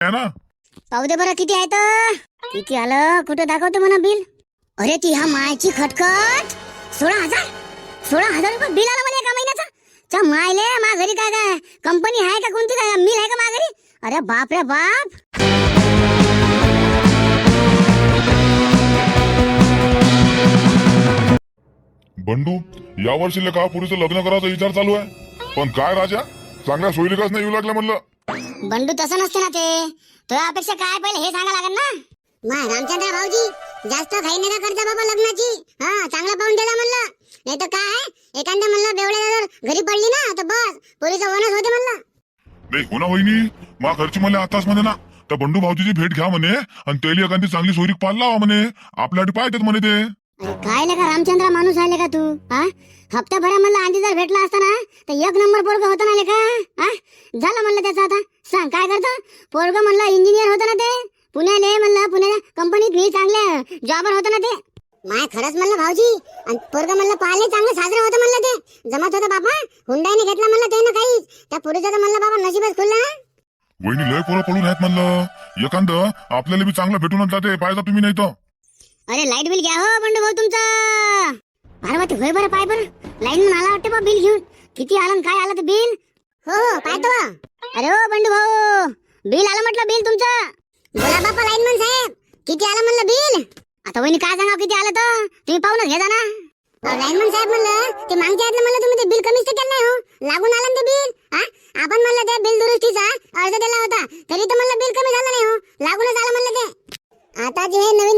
आहे ना? पाहू दे बरं किती आहे तर? किती आलं? कुठं दाखवतो म्हणा बिल? अरे ती ह्या मायची खटखट! सोळा हजार! सोळा हजार रुपये बिल आलं मला एका महिन्याचं? च्या मायले मा घरी काय काय? कंपनी आहे का कोणती काय? मिल आहे का मा घरी? अरे बाप रे बाप! बंडू या वर्षी का पुरीचं लग्न करायचा विचार चालू आहे? पण काय राजा? चांगल्या सोयरिकाच नाही येऊ लागल्या म्हणलं? बंडू तसं नसते ना ते. तुझ्या अपेक्षा काय पहिले हे सांगा लागेल ना? मा रामचंद्र भाऊजी जास्त घाई नका करता बाबा लग्नाची. हा चांगला पाहून द्या म्हणलं. नाही तर काय एखाद्या म्हणलं बेवड्या जर घरी पडली ना तर बस. पोरीचं वनच होते म्हणलं. नाही हो ना वहिनी मा घरची मला आताच म्हणे ना. त्या बंडू भाऊजीची भेट घ्या म्हणे आणि त्याला एखादी चांगली सोयरीक पाल लावा म्हणे. आपल्यासाठी पाहतात म्हणे ते. अरे काय लेका रामचंद्र माणूस आहे का तू हा? हप्त्याभरा म्हणलं आधी जर भेटला असता ना तर एक नंबर पोरग होता ना लेका हा? झालं म्हणलं त्याचं आता. सांग काय करतं? पोरग म्हणलं इंजिनियर होतं ना ते. पुण्याले म्हणलं पुण्याच्या कंपनीत मी चांगल्या जॉबर होतं ना ते. माय खरंच म्हणलं भाऊजी आणि पोरग म्हणलं पाहिले चांगलं साजरं होतं म्हणलं ते. जमत होतं बाबा हुंडाईने घेतला म्हणलं ते ना काही त्या पुरीचं तर म्हणलं बाबा नशीबच खुललं वहिनी लय पोरं पडून आहेत म्हणलं. एखाद आपल्याला बी चांगलं भेटूनच जाते पाहिजे तुम्ही नाही तर. अरे लाइट बिल घ्या हो बंडू भाऊ तुमचं. पार्वती होय बरं पाय बरं. लाईन म्हणून आला वाटतं बा बिल घेऊन. किती आलं आणि काय आलं ते बिल हो हो पाहतो बा. अरे हो बंडू भाऊ. बिल आलं म्हटलं बिल तुमचं. बोला बापा लाईन मन साहेब. किती आलं म्हणलं बिल आता वहिनी काय सांगा किती आलं तर? तुम्ही पाहूनच घे जा ना. लाईनमॅन साहेब म्हणलं ते मागच्या आतलं म्हणलं तुम्ही ते बिल कमीच तर केलं नाही हो. लागून आलं ना ते बिल हा? आपण म्हणलं ते बिल दुरुस्तीचा अर्ज दिला होता. तरी तर म्हणलं बिल कमी झालं नाही हो. लागूनच आलं म्हणलं ते. आता जे हे नवीन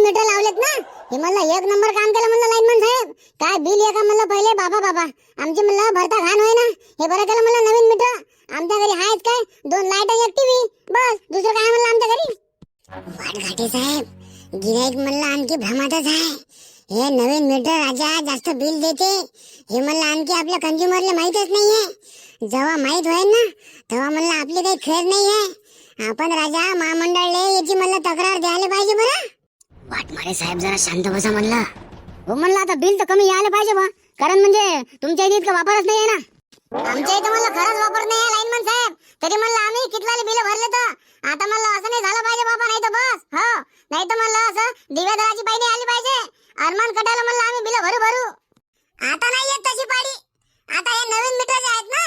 आहेत ना? हे म्हणलं एक नंबर काम केलं म्हणलं लाईनमॅन साहेब. काय बिल एका म्हणलं पहिले? बाबा बाबा. आमची म्हणलं भरता घाण होय ना हे बरं केलं म्हणलं नवीन मीटर. आमच्या घरी आहेत काय? दोन लाइट आणि एक टीव्ही. बस. दुसरं काय म्हणलं आमच्या घरी? वाटघाटे साहेब. गिराईक म्हणलं आणखी भ्रमातच आहे. हे नवीन मीटर राजा जास्त बिल देते. हे म्हणलं आणखी आपल्या कंझ्युमरला माहीतच नाहीये. जेव्हा माहीत होईल ना तेव्हा म्हणलं आपली काही खेळ नाहीये. आपण राजा महामंडळले याची म्हणलं तक्रार द्यायला पाहिजे बरं. वाटमारे साहेब जरा शांत बसा म्हणला. हो म्हणलं आता बिल तर कमी यायला पाहिजे बा. कारण म्हणजे तुमच्या इथे इतका वापरच नाही आहे ना. आमच्या इथं म्हणलं खरंच वापर नाही आहे लाईनमन साहेब. तरी म्हणलं आम्ही कितवाले बिल भरले तर? आता म्हणलं असं नाही झालं पाहिजे बाबा नाही तर बस. हो. नाही तर म्हणलं असं दिव्यादाराची पाहिजे आली पाहिजे. अरमान कटायला म्हणलं आम्ही बिल भरू भरू. आता नाही येत तशी पाडी आता हे नवीन मीटर जे आहेत ना.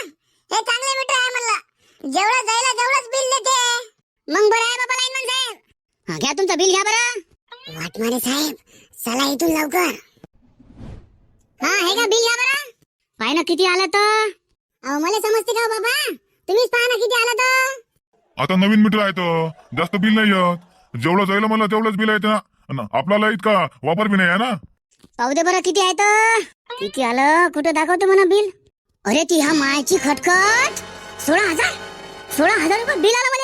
हे चांगले मीटर आहे म्हणलं. जेवढं जायला तेवढंच बिल देते. मग बरं आहे बाबा लाईनमन साहेब. घ्या तुमचं बिल घ्या बरं. वाटमारे साहेब चला इथून लवकर. हा हे का बिल बरं? पाय ना किती आलं तर? अहो मला समजते का हो बाबा? तुम्हीच पहा ना किती आलं तर. आता नवीन मीटर आहे तर जास्त बिल नाही येत. जेवढं जायला म्हणलं तेवढंच बिल येतं ना अन आपल्याला इतका वापर बी नाही आहे ना? पाहू दे बरं किती आहे तर. किती आलं? कुठं दाखवतो म्हणा बिल? अरे ती ह्या मायची खटखट. सोळा हजार. सोळा हजार रुपये बिल आलं मला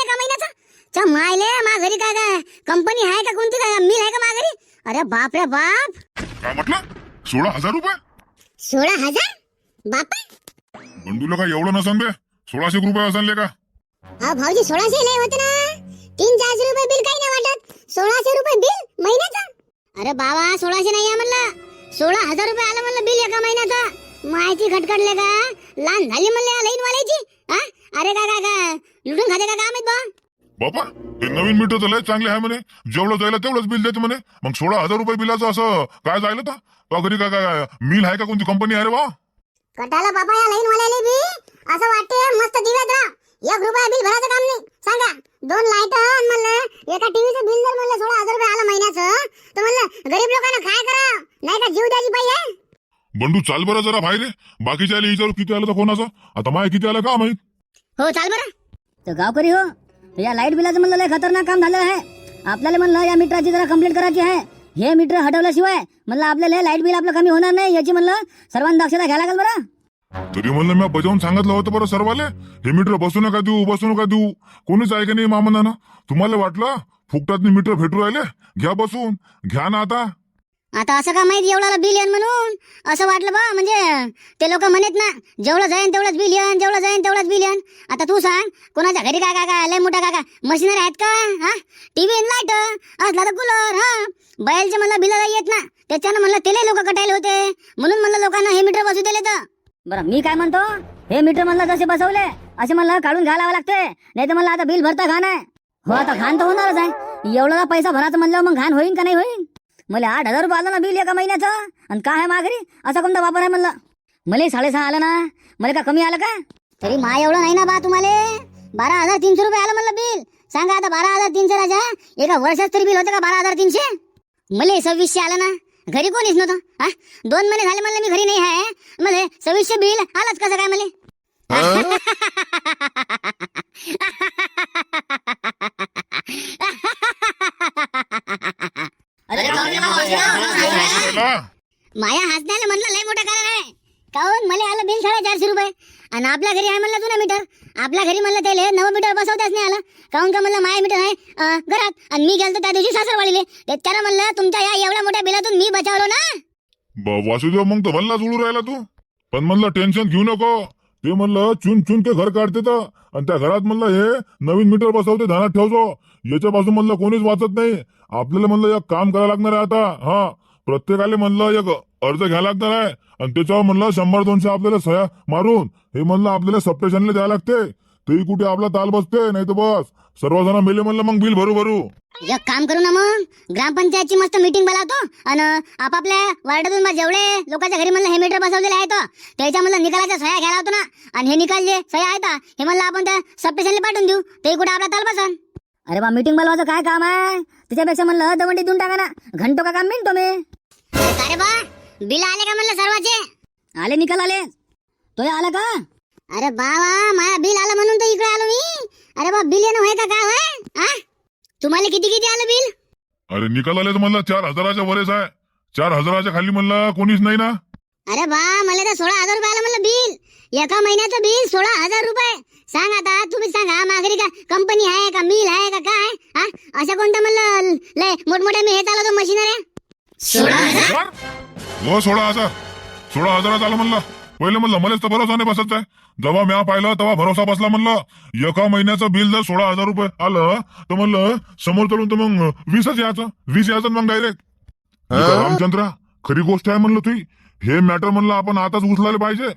च्या मायले मा घरी काय काय? कंपनी आहे का कोणती काय? मिल आहे का मा घरी अरे बाप रे बाप! काय म्हटलं? सोळा हजार रुपये? सोळा हजार? बापा बंडूला काय एवढं नसन बे सोळाशे रुपये असनले का? हा भाऊजी सोळाशे लय होते ना. तीन चारशे रुपये बिल काही नाही वाटत. सोळाशे रुपये बिल महिन्याचं? अरे बाबा सोळाशे नाही आहे म्हणलं. सोळा हजार रुपये आलं म्हणलं बिल एका महिन्याचं. माहिती खटखटले का? लहान झाली म्हणले लाईन वालायची हा? अरे का काय काय? लुटून खाते का काम आहेत बा? बापा हे नवीन मीटर तर लय चांगले आहे म्हणे. जेवढं जायला तेवढंच बिल देते म्हणे. मग सोळा हजार रुपये बिलाचं असं काय जायला तर? का घरी काय काय मिल आहे का कोणती कंपनी आहे रे बा? कटाला बाबा या लाईन वाल्याले बी असं वाटते मस्त दिव्यात राहा. एक रुपया बिल भरायचं काम नाही. सांगा दोन लाइट म्हणलं. एका टीव्हीचं बिल जर म्हणलं सोळा हजार रुपये आलं महिन्याचं तर म्हणलं गरीब लोकांना काय करा नाही का जीव द्यायची पाहिजे. बंडू चाल बरं जरा बाहेर ये. बाकीच्या विचारू किती आलं तर कोणाचं? आता माय किती आलं का माहीत? हो चाल बरं. तर गावकरी हो. या लाइट बिलाचं म्हणलं खतरनाक काम झालं आहे. आपल्याला म्हणलं या मीटरची जरा कंप्लीट करायची आहे. हे मीटर हटवल्याशिवाय म्हणलं आपल्याला लाइट बिल आपलं कमी होणार नाही. याची म्हणलं सर्वांना दक्षता घ्यायला लागेल बरं. तरी म्हणलं मी बजावून सांगितलं होतं बरं सर्वाले. हे मीटर बसू नका देऊ बसू नका देऊ. कोणीच ऐका नाही मामनानं तुम्हाला वाटलं फुकटात मीटर भेटू राहिले? घ्या बसून. घ्या ना आता. आता असं का माहीत एवढा बिल येन म्हणून? असं वाटलं बा म्हणजे ते लोक म्हणत ना जेवढं जाईन तेवढंच बिल येन जेवढं जाईन तेवढंच बिल येन आता तू सांग कोणाच्या घरी काय काय काय लय मोठा काय काय मशिनरी आहेत का? हा? टीव्ही लाइट असला तर कूलर हा? बैलचे म्हणलं बिल येत ना त्याच्यानं म्हणलं तेले लोक कटायले होते. म्हणून म्हणलं लोकांना हे मीटर बसू दिले तर. बरं मी काय म्हणतो? हे मीटर म्हणलं जसे बसवले असे म्हणलं काढून घालावं लागते नाही तर म्हणलं आता बिल भरता घाण आहे. हो आता घाण तर होणारच आहे. एवढा पैसा भरायचं म्हणलं मग घाण होईन का नाही होईन? मला आठ हजार रुपये आलं ना बिल एका महिन्याचं? आणि काय आहे माघारी? असा कोणता वापर आहे म्हणलं? मला साडेसहा आलं ना? मला का कमी आलं का? तरी मा एवढं नाही ना बा तुम्हाला. बारा हजार तीनशे रुपये आलं म्हणलं बिल. सांगा आता बारा हजार तीनशे राजा. एका वर्षात तरी बिल होतं का बारा हजार तीनशे? मला सव्वीसशे आलं ना? घरी कोणीच नव्हतं हा? दोन महिने झाले म्हणलं मी घरी नाही आहे. मला सव्वीसशे बिल आलंच कसं काय मला? माया हसण्याला म्हणलं लय मोठं कारण आहे. काहून? मला आलं बिल साडे चारशे रुपये. आणि आपल्या घरी आहे म्हणलं जुना मीटर. आपल्या घरी म्हणलं त्याला नवं मीटर बसवताच नाही आलं. काहून का म्हणलं माया मीटर आहे अं, घरात? आणि मी गेलो त्या दिवशी सासर वाढले त्यानं म्हणलं तुमच्या या एवढ्या मोठ्या बिलातून मी बचावलो ना? ब- वासुदेव मग तर म्हणला जुळू राहिला तू. पण म्हणलं टेन्शन घेऊ नको. ते म्हणलं चुन चुन के घर काढते तर. आणि त्या घरात म्हणलं हे नवीन मीटर बसवते ध्यानात ठेवतो याच्यापासून म्हणलं कोणीच वाचत नाही. आपल्याला म्हणलं एक काम करायला लागणार आहे आता. हा प्रत्येकाला म्हणलं एक अर्ज घ्यायला लागणार आहे. आणि त्याच्यावर म्हणलं शंभर दोनशे आपल्याला सह्या मारून. हे म्हणलं आपल्याला सबस्टेशनला द्यायला लागते. तेही कुठे आपला ताल बसते नाही तर बस. सर्वजण मेले म्हणलं मग बिल भरू भरू. एक काम करू ना मग. ग्रामपंचायतची मस्त मीटिंग बोलावतो. आणि आपापल्या वार्डातून बा जेवढे लोकांच्या घरी म्हणलं हे मीटर बसवलेले आहेत त्याच्या म्हणलं निकालाच्या सह्या घ्यायला होतो ना. आणि हे निकाल जे सह्या आहेत हे म्हणलं आपण त्या सबस्टेशनला पाठवून देऊ. ते कुठे आपला ताल बसन. अरे बा मीटिंग बोलवायचं काय काम आहे? त्याच्यापेक्षा म्हणलं दवंडी देऊन टाका ना. घंटो का काम मिळतो मी अरे बा बिल आले का म्हणलं सर्वाचे? आले निकाल आले. तो आला का? अरे बाबा माझ्या बिल आलं म्हणून तर इकडे आलो मी. अरे बा बिल येणं होय का काय होय? हा तुम्हाला किती किती आलं बिल? अरे निकाल आले तर म्हणलं चार हजाराच्या वरेच आहे. चार हजाराच्या खाली म्हणलं कोणीच नाही ना? अरे बा मला तर सोळा हजार रुपये आलं म्हणलं बिल. एका महिन्याचं बिल सोळा हजार रुपये. सांग आता तुम्ही सांगा माघारी का कंपनी आहे का मिल आहे का काय? हा असं कोणतं म्हणलं लय मोठमोठ्या मी हे चालवतो मशिनऱ्या सोळा हजार? हो सोळा हजार सोळा हजारात आलं म्हणलं. पहिले म्हणलं मलाच तर भरोसा नाही बसत आहे जेव्हा म्या पाहिलं तेव्हा भरोसा बसला म्हणलं. एका महिन्याचं बिल जर सोळा हजार रुपये आलं तर म्हणलं समोर चढून तर मग वीसच यायचं. वीस यायचं मग डायरेक्ट रामचंद्रा खरी गोष्ट आहे म्हणलं तुही हे मॅटर म्हणलं आपण आताच उचलायला पाहिजे.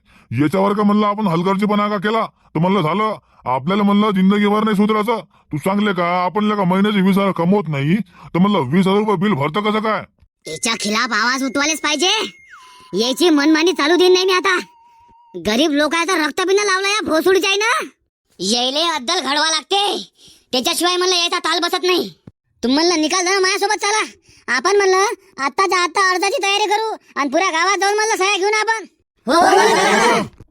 याच्यावर का म्हणलं आपण हलगर्जीपणा का केला? तर म्हणलं झालं. आपल्याला म्हणलं जिंदगीभर नाही सुधारायचं. तू सांगले का आपण का महिन्याचे वीस हजार कमवत नाही. तर म्हणलं वीस हजार रुपये बिल भरतं कसं काय? त्याच्या खिलाफ आवाज उठवायलाच पाहिजे. याची मनमानी चालू देईन नाही मी आता. गरीब लोकांचा रक्तबिंद लावला या भोसुडीच्या ना येले अद्दल घडवा लागते. त्याच्याशिवाय म्हणलं याचा ताल बसत नाही. तुम्ही म्हणलं निकाल जरा माझ्यासोबत चला. आपण म्हणलं आत्ताच्या आत्ता अर्जाची तयारी करू आणि पुऱ्या गावात जाऊन म्हणलं सह्या घेऊन आपण. हो. हो, हो, हो